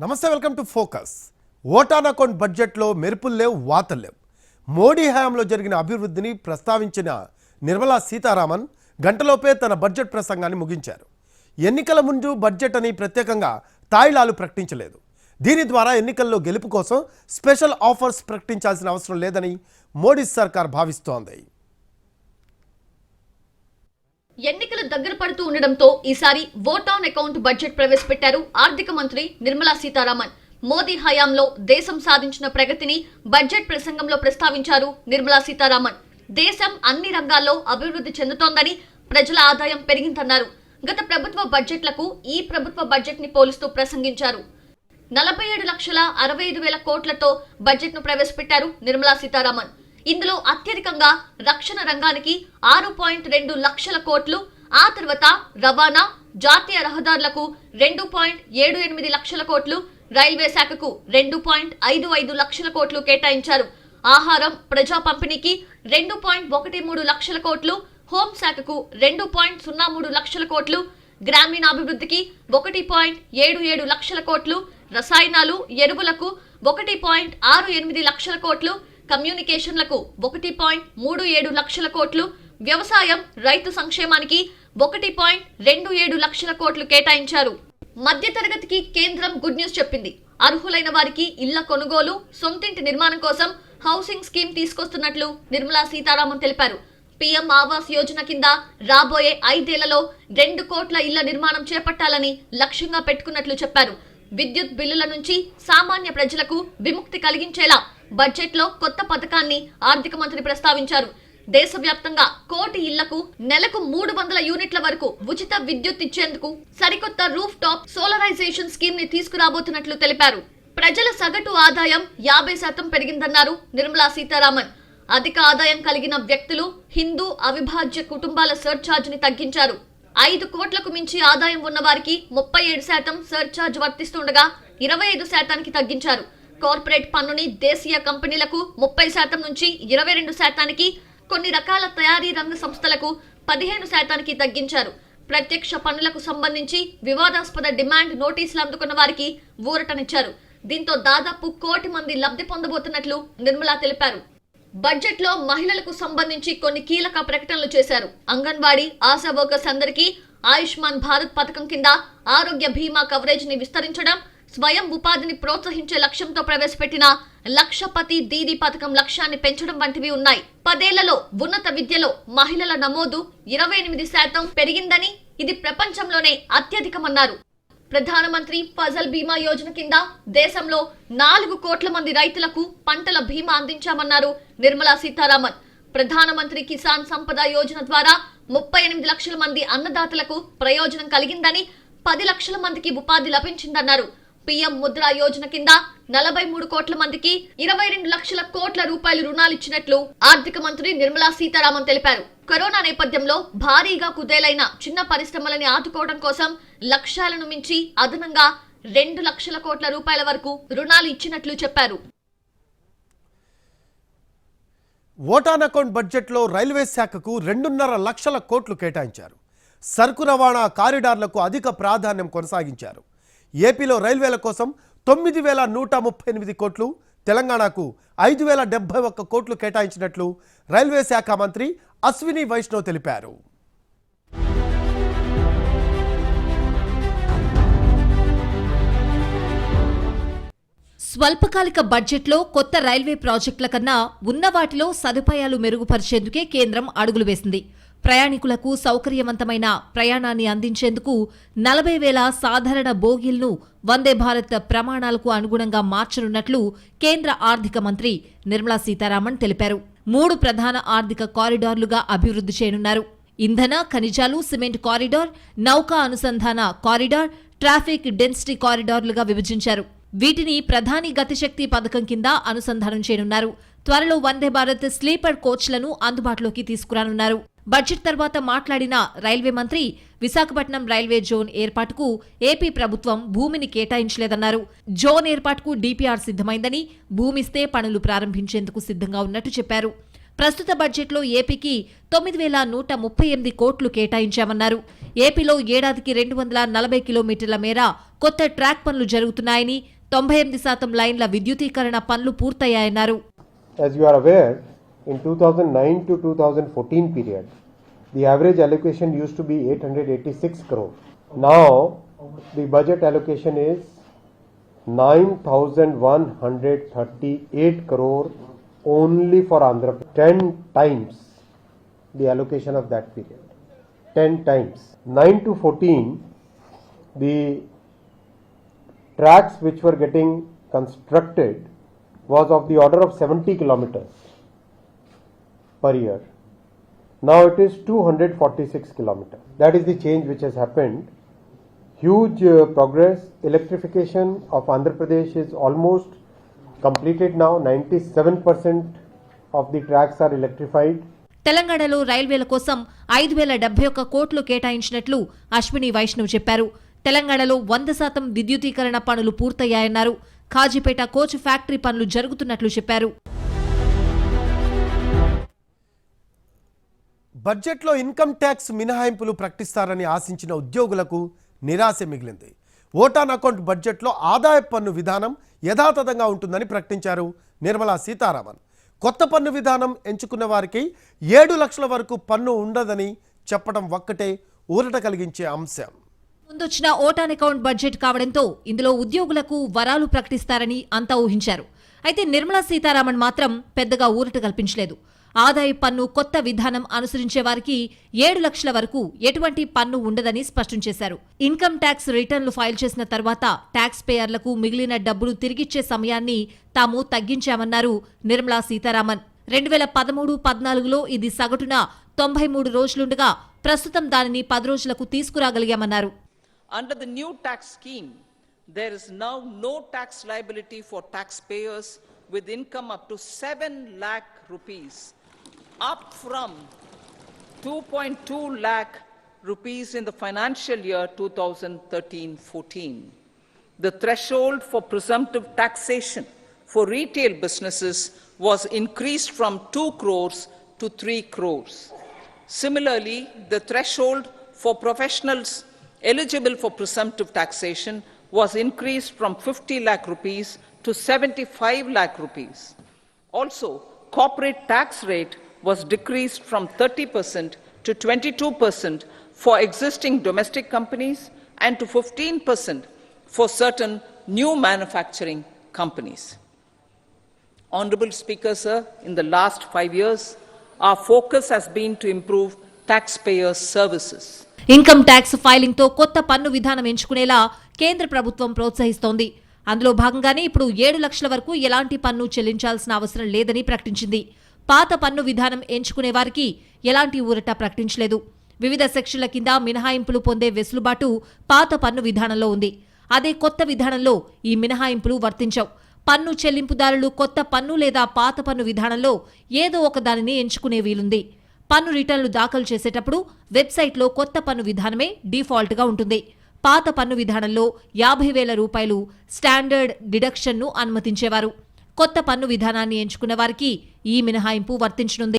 నమస్తే welcome to focus. Vote on account బడ్జెట్లో మెరుపులు లేవు వాతలు లేవు. మోడీ హయాంలో జరిగిన అభివృద్ధిని ప్రస్తావించిన నిర్మలా సీతారామన్ గంటలోపే తన బడ్జెట్ ప్రసంగాన్ని ముగించారు. ఎన్నికల ముందు బడ్జెట్ అని ప్రత్యేకంగా తాయిలాలు ప్రకటించలేదు. దీని ద్వారా ఎన్నికల్లో గెలుపు కోసం స్పెషల్ ఆఫర్స్ ప్రకటించాల్సిన అవసరం లేదని మోడీ సర్కార్ భావిస్తోంది. ఎన్నికలు దగ్గర పడుతూ ఉండడంతో ఈసారి ఓట్ ఆన్ అకౌంట్ బడ్జెట్ ప్రవేశపెట్టారు ఆర్థిక మంత్రి నిర్మలా సీతారామన్. మోదీ హయాంలో దేశం సాధించిన ప్రగతిని బడ్జెట్ ప్రసంగంలో ప్రస్తావించారు నిర్మలా సీతారామన్. దేశం అన్ని రంగాల్లో అభివృద్ధి చెందుతోందని ప్రజల ఆదాయం పెరిగిందన్నారు. గత ప్రభుత్వ బడ్జెట్లకు ఈ ప్రభుత్వ బడ్జెట్ని పోలుస్తూ ప్రసంగించారు. నలభై ఏడు లక్షల అరవై ఐదు వేల కోట్లతో బడ్జెట్ను ప్రవేశపెట్టారు నిర్మలా సీతారామన్. ఇందులో అత్యధికంగా రక్షణ రంగానికి ఆరు పాయింట్ రెండు లక్షల కోట్లు ఆ తర్వాత రవాణా జాతీయ రహదారులకు రెండు పాయింట్ ఏడు ఎనిమిది లక్షల కోట్లు రైల్వే శాఖకు రెండు పాయింట్ ఐదు ఐదు లక్షల కోట్లు కేటాయించారు. ఆహారం ప్రజా పంపిణీకి రెండు పాయింట్ ఒకటి మూడు లక్షల కోట్లు హోంశాఖకు రెండు పాయింట్ సున్నా మూడు లక్షల కోట్లు గ్రామీణాభివృద్ధికి ఒకటి పాయింట్ ఏడు ఏడు లక్షల కోట్లు రసాయనాలు ఎరువులకు ఒకటి పాయింట్ ఆరు ఎనిమిది లక్షల కోట్లు కమ్యూనికేషన్లకు ఒకటి పాయింట్ మూడు ఏడు లక్షల కోట్లు వ్యవసాయం రైతు సంక్షేమానికి ఒకటి పాయింట్ రెండు ఏడు లక్షల కోట్లు కేటాయించారు. మధ్యతరగతికి కేంద్రం గుడ్ న్యూస్ చెప్పింది. అర్హులైన వారికి ఇళ్ళ కొనుగోలు సొంతింటి నిర్మాణం కోసం హౌసింగ్ స్కీమ్ తీసుకొస్తున్నట్లు నిర్మలా సీతారామన్ తెలిపారు. పీఎం ఆవాస్ యోజన కింద రాబోయే ఐదేళ్ళలో రెండు కోట్ల ఇళ్ళ నిర్మాణం చేపట్టాలని లక్ష్యంగా పెట్టుకున్నట్లు చెప్పారు. విద్యుత్ బిల్లుల నుంచి సామాన్య ప్రజలకు విముక్తి కలిగించేలా బడ్జెట్లో కొత్త పథకాన్ని ఆర్థిక మంత్రి ప్రస్తావించారు. దేశవ్యాప్తంగా కోటి ఇళ్ళకు నెలకు మూడు వందల యూనిట్ల వరకు ఉచిత విద్యుత్ ఇచ్చేందుకు సరికొత్త రూఫ్ టాప్ సోలరైజేషన్ స్కీమ్ని తీసుకురాబోతున్నట్లు తెలిపారు. ప్రజల సగటు ఆదాయం యాభై శాతం పెరిగిందన్నారు నిర్మలా సీతారామన్. అధిక ఆదాయం కలిగిన వ్యక్తులు హిందూ అవిభాజ్య కుటుంబాల సర్ఛార్జ్ని తగ్గించారు. ఐదు కోట్లకు మించి ఆదాయం ఉన్న వారికి ముప్పై ఏడు శాతం సర్ఛార్జ్ వర్తిస్తుండగా ఇరవై ఐదు శాతానికి తగ్గించారు. కార్పొరేట్ పన్నుని దేశీయ కంపెనీలకు ముప్పై శాతం నుంచి ఇరవై రెండు శాతానికి కొన్ని రకాల తయారీ రంగ సంస్థలకు పదిహేను శాతానికి తగ్గించారు. ప్రత్యక్ష పన్నులకు సంబంధించి వివాదాస్పద డిమాండ్ నోటీసులు అందుకున్న వారికి ఊరటనిచ్చారు. దీంతో దాదాపు కోటి మంది లబ్ధి పొందబోతున్నట్లు నిర్మలా తెలిపారు. బడ్జెట్లో మహిళలకు సంబంధించి కొన్ని కీలక ప్రకటనలు చేశారు. అంగన్వాడీ ఆశా వర్కర్స్ అందరికీ ఆయుష్మాన్ భారత్ పథకం కింద ఆరోగ్య బీమా కవరేజ్ని విస్తరించడం స్వయం ఉపాధిని ప్రోత్సహించే లక్ష్యంతో ప్రవేశపెట్టిన లక్షపతి దీది పథకం లక్ష్యాన్ని పెంచడం వంటివి ఉన్నాయి. పదేళ్ళలో ఉన్నత విద్యలో మహిళల నమోదు ఇరవై ఎనిమిది శాతం పెరిగిందని ఇది ప్రపంచంలోనే అత్యధికమన్నారు. ప్రధానమంత్రి ఫజల్ బీమా యోజన కింద దేశంలో నాలుగు కోట్ల మంది రైతులకు పంటల బీమా అందించామన్నారు నిర్మలా సీతారామన్. ప్రధానమంత్రి కిసాన్ సంపద యోజన ద్వారా ముప్పై ఎనిమిది లక్షల మంది అన్నదాతలకు ప్రయోజనం కలిగిందని పది లక్షల మందికి ఉపాధి లభించిందన్నారు. పీఎం ముద్రా యోజన కింద నలభై మూడు కోట్ల మందికి ఇరవై రెండు లక్షల కోట్ల రూపాయలు రుణాలు ఇచ్చినట్లు ఆర్థిక మంత్రి నిర్మలా సీతారామన్ తెలిపారు. కరోనా నేపథ్యంలో భారీగా కుదేలైన చిన్న పరిశ్రమలని ఆదుకోవడం కోసం లక్ష్యాలను మించి అదనంగా రెండు లక్షల కోట్ల రూపాయల వరకు రుణాలు ఇచ్చినట్లు చెప్పారు. ఓటాన్ అకౌంట్ బడ్జెట్లో రైల్వే శాఖకు రెండున్నర లక్షల కోట్లు కేటాయించారు. సరుకు రవాణా కారిడార్లకు అధిక ప్రాధాన్యం కొనసాగించారు. ఏపీలో రైల్వేల కోసం తొమ్మిది వేల నూట ముప్పై ఎనిమిది కోట్లు తెలంగాణకు ఐదు వేల డెబ్బై ఒక్క కోట్లు కేటాయించినట్లు రైల్వే శాఖ మంత్రి అశ్విని వైష్ణవ్ తెలిపారు. స్వల్పకాలిక బడ్జెట్లో కొత్త రైల్వే ప్రాజెక్టుల కన్నా ఉన్న వాటిలో సదుపాయాలు మెరుగుపరిచేందుకే కేంద్రం అడుగులు వేసింది. ప్రయాణికులకు సౌకర్యవంతమైన ప్రయాణాన్ని అందించేందుకు నలభై వేల సాధారణ బోగీలను వందే భారత్ ప్రమాణాలకు అనుగుణంగా మార్చనున్నట్లు కేంద్ర ఆర్థిక మంత్రి నిర్మలా సీతారామన్ తెలిపారు. మూడు ప్రధాన ఆర్థిక కారిడార్లుగా అభివృద్ధి చేయనున్నారు. ఇంధన ఖనిజాలు సిమెంట్ కారిడార్ నౌకా అనుసంధాన కారిడార్ ట్రాఫిక్ డెన్సిటీ కారిడార్లుగా విభజించారు. వీటిని ప్రధాని గతిశక్తి పథకం కింద అనుసంధానం చేయనున్నారు. త్వరలో వందే భారత్ స్లీపర్ కోచ్లను అందుబాటులోకి తీసుకురానున్నారు. బడ్జెట్ తర్వాత మాట్లాడిన రైల్వే మంత్రి విశాఖపట్నం రైల్వే జోన్ ఏర్పాటుకు ఏపీ ప్రభుత్వం భూమిని కేటాయించలేదన్నారు. జోన్ ఏర్పాటుకు డీపీఆర్ సిద్ధమైందని భూమిస్తే పనులు ప్రారంభించేందుకు సిద్ధంగా ఉన్నట్టు చెప్పారు. ప్రస్తుత బడ్జెట్లో ఏపీకి తొమ్మిది వేల నూట ముప్పై ఎనిమిది కోట్లు కేటాయించామన్నారు. ఏపీలో ఏడాదికి రెండు వందల నలభై కిలోమీటర్ల మేర కొత్త ట్రాక్ పనులు జరుగుతున్నాయని తొంభై ఎనిమిది శాతం లైన్ల విద్యుతీకరణ పనులు పూర్తయ్యాయన్నారు. As you are aware, in 2009 to 2014 period, the average allocation used to be 886 crore. Now, the budget allocation is 9,138 crore only for Andhra. Pradesh. 10 times the allocation of that period. 10 times. 9 to 14, the tracks which were getting constructed was of the order of 70 kilometers per year. Now it is 246 kilometer. That is the change which has happened. Huge uh, progress. Electrification of Andhra Pradesh is almost completed now. 97% of the tracks are electrified. తెలంగాణలో రైల్వేల కోసం ఐదు వేల డెబ్బై ఒక్క కోట్లు కేటాయించినట్లు అశ్విని వైష్ణవ్ చెప్పారు తెలంగాణలో వంద శాతం విద్యుతీకరణ పనులు పూర్తయ్యాయన్నారు ఖాజీపేట కోచ్ ఫ్యాక్టరీ పనులు జరుగుతున్నట్లు చెప్పారు బడ్జెట్లో ఇన్కమ్ ట్యాక్స్ మినహాయింపులు ప్రకటిస్తారని ఆశించిన ఉద్యోగులకు నిరాశ మిగిలింది. ఓటాన్ అకౌంట్ బడ్జెట్లో ఆదాయ పన్ను విధానం యథాతథంగా ఉంటుందని ప్రకటించారు నిర్మలా సీతారామన్. కొత్త పన్ను విధానం ఎంచుకున్న వారికి ఏడు లక్షల వరకు పన్ను ఉండదని చెప్పడం ఒక్కటే ఊరట కలిగించే అంశం. ముందొచ్చిన ఓటాన్ అకౌంట్ బడ్జెట్ కావడంతో ఇందులో ఉద్యోగులకు వరాలు ప్రకటిస్తారని అంతా ఊహించారు. అయితే నిర్మలా సీతారామన్ మాత్రం పెద్దగా ఊరట కల్పించలేదు. ఆదాయ పన్ను కొత్త విధానం అనుసరించే వారికి ఏడు లక్షల వరకు ఎటువంటి పన్ను ఉండదని స్పష్టం చేశారు. ఇన్కమ్ ట్యాక్స్ రిటర్న్లు ఫైల్ చేసిన తర్వాత ట్యాక్స్ పేయర్లకు మిగిలిన డబ్బులు తిరిగిచ్చే సమయాన్ని తాము తగ్గించామన్నారు నిర్మలా సీతారామన్. రెండు వేల పదమూడు పద్నాలుగులో ఇది సగటున తొంభై మూడు రోజులుండగా ప్రస్తుతం దానిని పది రోజులకు తీసుకురాగలిగామన్నారు. Under the new tax scheme, there is now no tax liability for taxpayers with income up to 7 lakh rupees, up from 2.2 lakh rupees in the financial year 2013-14. The threshold for presumptive taxation for retail businesses was increased from 2 crores to 3 crores. Similarly, the threshold for professionals eligible for presumptive taxation was increased from 50 lakh rupees to 75 lakh rupees. Also, corporate tax rate was decreased from 30% to 22% for existing domestic companies and to 15% for certain new manufacturing companies. Honorable Speaker, sir, in the last five years, our focus has been to improve taxpayer services. Income tax ఫైలింగ్తో కొత్త పన్ను విధానం ఎంచుకునేలా కేంద్ర ప్రభుత్వం ప్రోత్సహిస్తోంది అందులో భాగంగానే ఇప్పుడు ఏడు లక్షల వరకు ఎలాంటి పన్ను చెల్లించాల్సిన అవసరం లేదని ప్రకటించింది పాత పన్ను విధానం ఎంచుకునే వారికి ఎలాంటి ఊరట ప్రకటించలేదు. వివిధ సెక్షన్ల కింద మినహాయింపులు పొందే వెసులుబాటు పాత పన్ను విధానంలో ఉంది. అదే కొత్త విధానంలో ఈ మినహాయింపులు వర్తించవు. పన్ను చెల్లింపుదారులు కొత్త పన్ను లేదా పాత పన్ను విధానంలో ఏదో ఒక దానిని ఎంచుకునే వీలుంది. పన్ను రిటర్న్లు దాఖలు చేసేటప్పుడు వెబ్సైట్లో కొత్త పన్ను విధానమే డిఫాల్ట్గా ఉంటుంది. పాత పన్ను విధానంలో యాభై వేల రూపాయలు స్టాండర్డ్ డిడక్షన్ను అనుమతించేవారు. కొత్త పన్ను విధానాన్ని ఎంచుకున్న వారికి ఈ మినహాయింపు వర్తించనుంది.